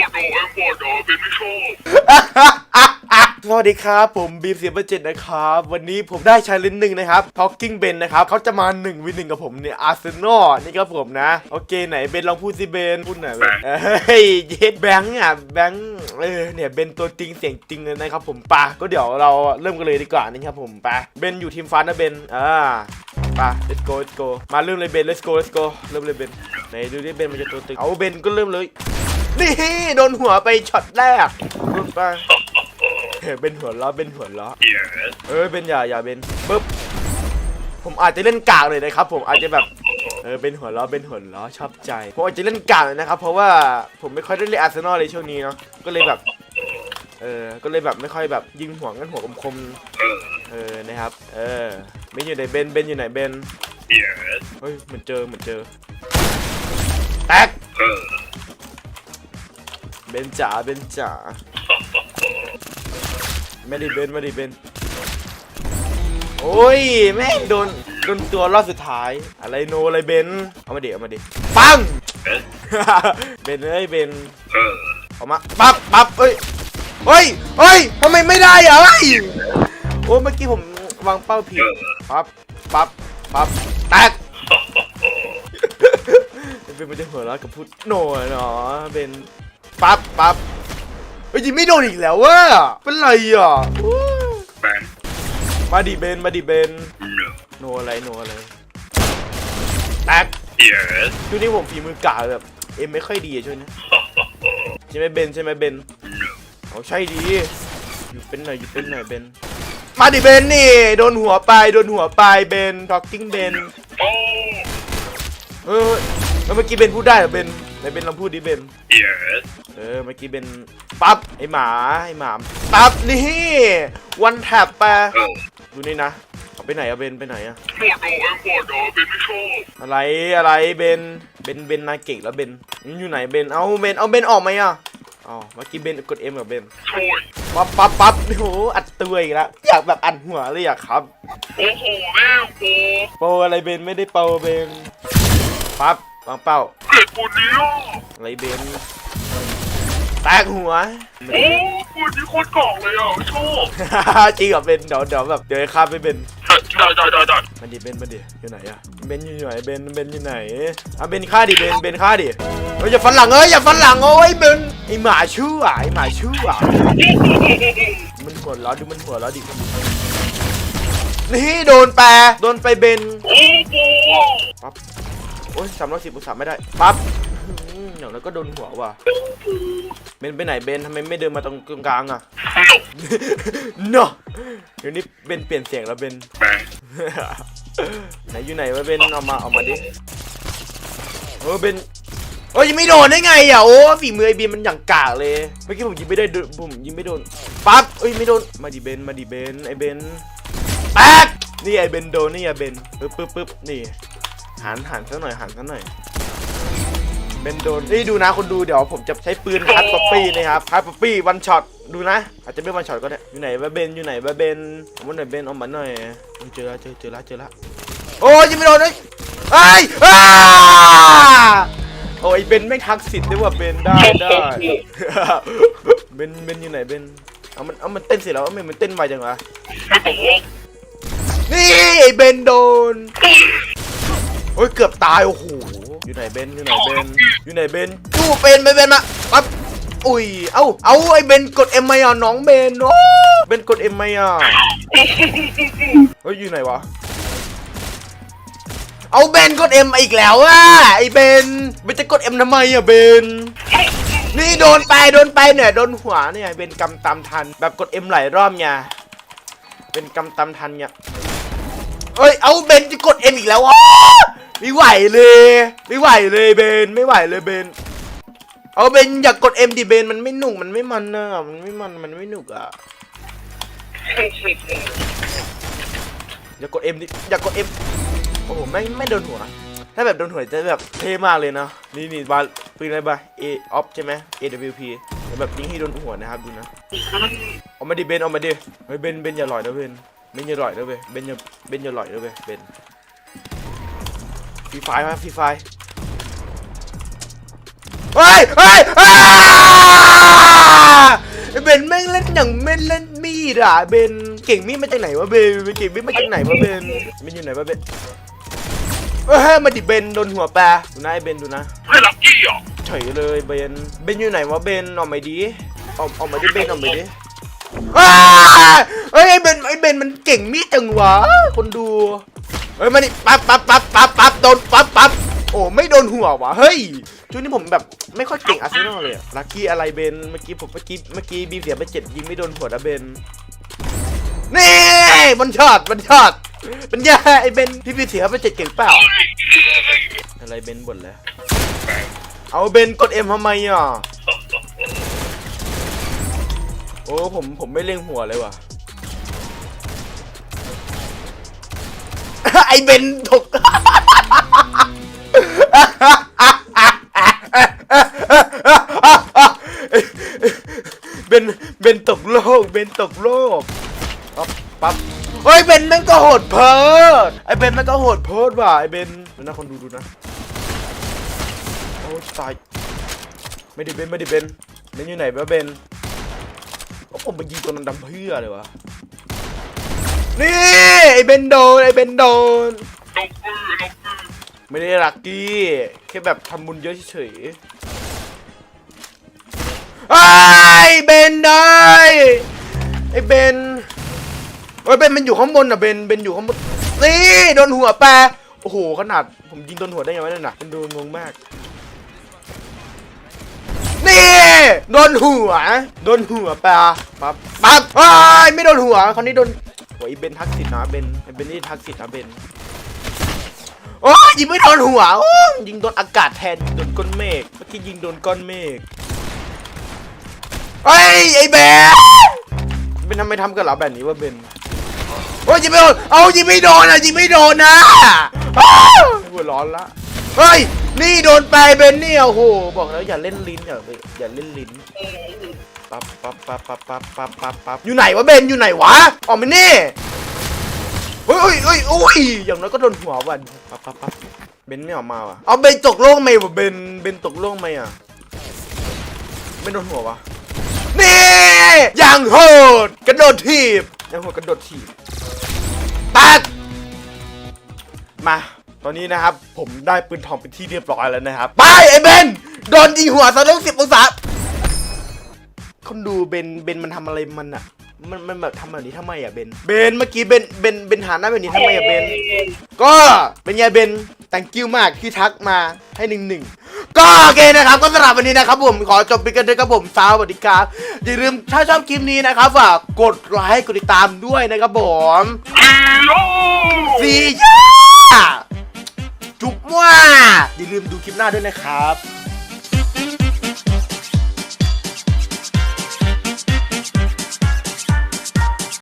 ดอะไอ้บอดอะเป็นไม่ชอบสวัสดีครับ ผมบีมเสียบเจ็ดนะครับ วันนี้ผมได้ชาเลนจ์หนึ่งนะครับ Talking Ben นะครับเขาจะมา1วินหนึ่งกับผมเนี่ยอาร์เซนอลนี่ครับผมนะ โอเคไหนเบนลองพูดสิเบนพูดหน่อยเบนเฮ้ยเย็ดแบงค์อะแบงค์เออเนี่ยเบนตัวจริงเสียงจริงเลยนะครับผมปะก็เดี๋ยวเราเริ่มกันเลยดีกว่านะครับผมปะเบนอยู่ทีมฟ้านะเบนอ่าปะ let's go let's go มาเริ่มเลยเบน let's go let's go เริ่มเลยเบนไหนดูดิเบนมันจะตัวตึงเอาเบนก็เริ่มเลย นี่โดนหัวไปช็อตแรกปุ๊บไปเฮ้ยเป็นหัวล้อเป็นหัวล้อเหี้ยเออเป็นอย่าอย่าเป็นปุ๊บผมอาจจะเล่นกากเลยนะครับ ผมอาจจะแบบเออเป็นหัวล้อเป็นหัวล้อชอบใจผมอาจจะเล่นกากเลยนะครับ เพราะว่าผมไม่ค่อยได้เล่นอาร์เซนอลเลยช่วงนี้เนาะก็เลยแบบเออก็เลยแบบไม่ค่อยแบบยิงหัวงั้นหัวคมๆเออนะครับเออเบนอยู่ไหนเบนเบนอยู่ไหนเบนเหี้ยเฮ้ยเหมือนเจอเหมือนเจอแตก เบนจ๋าเบนจ๋าไม่ได้เบนไม่ได้เบนโอ้ยแม่งโดนโดนตัวรอบสุดท้าย อะไรโนอะไรเบนเอามาดิเอามาดิปังเอ๊ะเบนเอ้ยเบนเออกมาปั๊บปั๊บเอ้ยเฮ้ยเฮ้ยทำไมไม่ได้อะเฮ้โอ้เมื่อกี้ผมวางเป้าผิดปั๊บปั๊บปั๊บแตกเป็นมันจะหัวเราะกับพูดโนอเนาะเป็น ปั๊บปั๊บเฮ้ยยิงไม่โดนอีกแล้วเวะเป็นไรอะอู้แบนมาดิเบน มาดิเบนเนอะโนอะไรโนอะไรแตกเหี้ยช่วงนี้ผมฝีมือกาแบบ เอ็มไม่ค่อยดีอะช่วงนี้ ใช่ไหมเบนใช่ไหมเบนเนอะเอาใช่ดี อยู่เป็นหน่อยอยู่เป็นหน่อยเบน มาดิเบนนี่ โดนหัวไปโดนหัวไปเบนทอกกิ้งเบนโอ้เฮ้ยแล้วเมื่อกี้เบนพูดได้เหรอเบนไหนเบนลองพูดดิเบนเหี้ยเออเมื่อกี้เป็นปั๊บไอหมาไอหมาปั๊บนี่วันแท็บไปเออดูนี่นะเอาไปไหนอะเบนไปไหนอะบอดอะไอ้บอดอะเป็นไม่ชอบอะไรอะไรเบนเบนเบนนายเก่งแล้วเบนมึงอยู่ไหนเบนเอาเบนเอาเบนออกไหมอะอ๋อเมื่อกี้เบนกดเอ็มกับเบนช่วยปั๊บปั๊บปั๊บโอ้โหอัดตัวอีกแล้วอยากแบบอัดหัวเลยอะครับโอ้โหแม่งโปโปรอะไรเบนไม่ได้โปรเบนปั๊บวางเป้าเกลียดคนนี้อะอะไรเบน แตกหัว โอ้คนนี้โคตรกล่องเลยอะชอบจริงเหรอเบนเดี๋ยวเดี๋ยวแบบเดี๋ยวให้ข้ามไปเบนได้ได้ได้ได้มาดิเบนมาดิอยู่ไหนอะเบนอยู่ไหนเบนเบนอยู่ไหนอะเบนฆ่าดิเบนเบนฆ่าดิเฮ้ยอย่าฟันหลังเอ้ยอย่าฟันหลังโอ้ยเบนไอหมาชั่วไอหมาชั่วมันหัวเราะดูมันหัวเราะดินี่โดนแปรโดนไปเบนโอ้โหปั๊บโอ้ยสามร้อยสิบอุตสาห์ไม่ได้ปั๊บ อืมอย่างนั้นก็โดนหัวว่ะ เบนไปไหนเบนทำไมไม่เดินมาตรงกลางอะเนาะเดี๋ยวนี้เบนเปลี่ยนเสียงแล้วเบนแบนไหนอยู่ไหนวะเบนเอามาเอามาดิโอ้เบนโอ้ยยิงไม่โดนได้ไงอะโอ้ฝีมือไอเบนมันอย่างกากเลยเมื่อกี้ผมยิงไม่ได้โดนผมยิงไม่โดนปั๊บเอ้ยไม่โดนมาดิเบนมาดิเบนไอเบนแตกนี่ไอเบนโดนนี่ไอเบนปึ๊บปึ๊บปึ๊บนี่หันหันซะหน่อยหันซะหน่อย เบนโดนนี่ดูนะคนดูเดี๋ยวผมจะใช้ปืนคัตป๊อปปี้นะครับคัตป๊อปปี้วันช็อตดูนะ อาจจะไม่วันช็อตก็ได้อยู่ไหนวะเบนอยู่ไหนวะเบนเอามาหน่อยเบนเอามาหน่อยเจอแล้วเจอเจอแล้วเจอแล้วโอ้ยยิงไม่โดนเลยไอ้โอ้ยเบนไม่ทักสิทธิ์ด้วยว่าเบนได้ได้เบนเบนอยู่ไหนเบนเอามันเอามันเต้นเสร็จแล้วเอามันมันเต้นไวจังวะนี่ไอ้เบนโดนโอ้ยเกือบตายโอ้โห อยู่ไหนเบนอยู่ไหนเบนอยู่ไหนเบนจู้เป็นไปเบนมาปั๊บอุ้ย เอ้า เอาไอ้เบนกดเอ็มไหมอะน้องเบนโอ้เบนกดเอ็มไหมอะเฮ้ยอยู่ไหนวะเอาเบนกดเอ็มอีกแล้วอะไอเบนเบนจะกดเอ็มทำไมอะเบนนี่โดนไปโดนไปเนี่ยโดนหัวเนี่ยเบนกำตามทันแบบกดเอ็มหลายรอบไงเป็นกำตามทันเนี่ยเอ้ยเอาเบนจะกดเอ็มอีกแล้วอะ ไม่ไหวเลย ไม่ไหวเลยเบน ไม่ไหวเลยเบน เอาเบนอยากกดเอ็มดิเบนมันไม่หนุกมันไม่มันนะมันไม่มันมันไม่หนุกอะอยากกดเอ็มดิอยากกดเอ็มโอ้โหไม่ไม่โดนหัว ถ้าแบบโดนหัวจะแบบเท่มากเลยนะนี่นี่บาปืนอะไรบ้า A off ใช่ไหม AWP แบบยิงให้โดนหัวนะครับดูนะเอามาดิเบนเอามาดิเฮ้ยเบนเบนอย่าหลอยนะเบนเบนอย่าหลอยนะเว้ยเบนอย่าเบนอย่าหลอยนะเว้ยเบน ฟรีไฟมาฟรีไฟเฮ้ยเฮ้ยอ้านแม่งเล่นอย่างแม่นเล่นมีดอะเบนเก่งมีดมาจากไหนวะเบนเก่งมีดมาจากไหนวะเบนมันอยู่ไหนวะเบนเอ้ยมาดิเบนโดนหัวแปรดูนะไอเบนดูนะให้ลักกี้อะเฉยเลยเบนเบนอยู่ไหนวะเบนออกมาดิออกออกมาดิเบนออกมาดิอ้าเฮ้ยไอเบนไอเบนมันเก่งมีดจังวะคนดู เฮ้ยมาดิปั๊บปั๊บปั๊บปั๊บปั๊บโดนปั๊บปั๊บโอ้ไม่โดนหัววะเฮ้ยช่วงนี้ผมแบบไม่ค่อยเก่งอาร์เซนอลเลยอะลักกี้อะไรเบนเมื่อกี้ผมเมื่อกี้เมื่อกี้บีเสียไปเจ็ดยิงไม่โดนหัวนะเบนนี่มันช็อตมันช็อตเป็นยาไอเบนที่บีเสียไปเจ็ดเก่งเปล่าอะไรเบนบ่นแล้วเอาเบนกดเอ็มทำไมอะโอ้ผมผมไม่เล็งหัวเลยว่ะ ไอเบนถกเบนเบนตกโลกเบนตกโลกปั๊บปั๊บเฮ้ยเบนแม่งก็โหดเพิดไอเบนแม่งก็โหดเพิดว่ะไอเบนดูนะคนดูดูนะโอ้ตายไม่ได้เบนไม่ได้เบนเบนอยู่ไหนวะเบนโอ้ผมไปยิงตัวนั้นดำเพื่อเลยวะนี่ ไอเบนโดนไอเบนโดนลงปืนลงปืนไม่ได้รักกี้แค่แบบทำบุญเยอะเฉยๆไอ้ยเบนได้ไอเบนโอ้ยเบนมันอยู่ข้างบนอะเบนเบนอยู่ข้างบนนี่โดนหัวแปรโอ้โหขนาดผมยิงโดนหัวได้ยังไงนั่นน่ะมันโดนงงมาก นี่โดนหัวโดนหัวปะปั๊บปั๊บอ้ายไม่โดนหัวคราวนี้โดน โอ้ยเบนทักษิณนะเบนเบนนี่ทักษิณนะเบนโอ้ยยิงไม่โดนหัวโอ้ยยิงโดนอากาศแทนโดนก้อนเมฆเมื่อกี้ยิงโดนก้อนเมฆเฮ้ยไอ้เบนเบนทำไมทำกับเราแบบนี้วะเบนโอ้ยยิงไม่โดนเอายิงไม่โดนอะยิงไม่โดนนะอ้าวหัวร้อนละเฮ้ยนี่โดนไปเบนเนี่ยโอ้โหบอกแล้วอย่าเล่นลิ้นอย่าอย่าเล่นลิ้น ปั๊บปั๊บปั๊บปั๊บปั๊บปั๊บปั๊บปั๊บอยู่ไหนวะเบนอยู่ไหนวะออกมานี่เฮ้ยเฮ้ยเฮ้ยโอ้ยอย่างน้อยก็โดนหัววันปั๊บปั๊บปั๊บเบนไม่ออกมาว่ะเอาเบนตกโลกไหมวะเบนเบนตกโลกไหมอะไม่โดนหัววะนี่อย่างโหดกระโดดถีบอย่างโหดกระโดดถีบตัดมาตอนนี้นะครับ ผมได้ปืนทองเป็นที่เรียบร้อยแล้วนะครับ ไปไอ้เบนโดนยิงหัวซะต้องสิบองศา คนดูเบนเบนมันทำอะไรมันอะมันมันแบบทำแบบนี้ทำไมอะเบนเบนเมื่อกี้เบนเบนเบนหาหน้าแบบนี้ทำไมอะเบน ก็เป็นไงเบน thank you มากที่ทักมาให้หนึ่งหนึ่งก็โอเคนะครับ ก็สำหรับวันนี้นะครับผม ขอจบไปกันด้วยครับผมสวัสดีครับอย่าลืมถ้าชอบคลิปนี้นะครับฝากกดไลค์กดติดตามด้วยนะครับผมฮีโร่สีย่าจุ๊บว่าอย่าลืมดูคลิปหน้าด้วยนะครับ